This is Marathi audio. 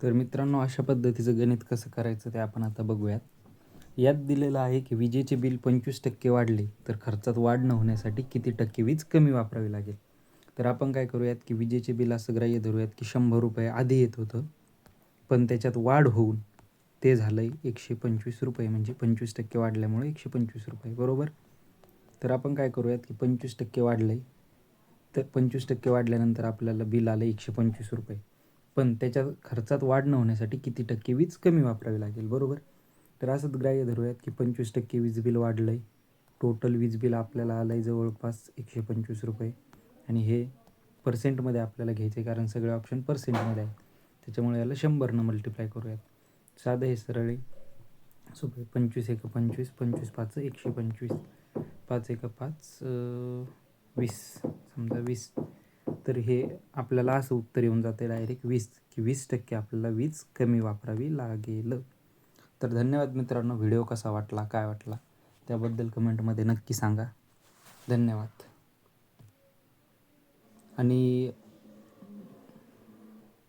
तर मित्रांनो अशा पद्धतीचं गणित कसं करायचं ते आपण आता बघूयात. यात दिलेलं आहे की विजेचे बिल पंचवीस टक्के वाढले तर खर्चात वाढ न होण्यासाठी किती टक्के वीज कमी वापरावी लागेल? तर आपण काय करूयात की विजेचे बिल असं ग्राह्य धरूयात की शंभर रुपये आधी येत होतं पण त्याच्यात वाढ होऊन ते झालं आहे एकशे पंचवीस रुपये म्हणजे पंचवीस टक्के वाढल्यामुळे एकशे पंचवीस रुपये बरोबर? तर आपण काय करूयात की पंचवीस टक्के वाढलं आहे तर पंचवीस टक्के वाढल्यानंतर आपल्याला बिल आलं एकशे पंचवीस रुपये. पण त्याच्या खर्चात वाढ न होण्यासाठी किती टक्के वीज कमी वापरावी लागेल बरोबर? तर असंच ग्राह्य धरूयात की पंचवीस टक्के वीज बिल वाढलं आहे टोटल वीज बिल आपल्याला आलं आहे जवळपास एकशे पंचवीस रुपये. आणि हे पर्सेंटमध्ये आपल्याला घ्यायचं आहे कारण सगळे ऑप्शन पर्सेंटमध्ये आहे त्याच्यामुळे याला शंभरनं मल्टिप्लाय करूयात. साधं हे सरळ आहे. सोपे पंचवीस एक पंचवीस पंचवीस पाच एकशे पंचवीस. पाच एक पाच वीस. समजा वीस. तर हे आपल्याला असं उत्तर येऊन जाते डायरेक्ट वीस की वीस टक्के आपल्याला वीज कमी वापरावी लागेल. तर धन्यवाद मित्रांनो. व्हिडिओ कसा वाटला काय वाटला त्याबद्दल कमेंटमध्ये नक्की सांगा. धन्यवाद. आणि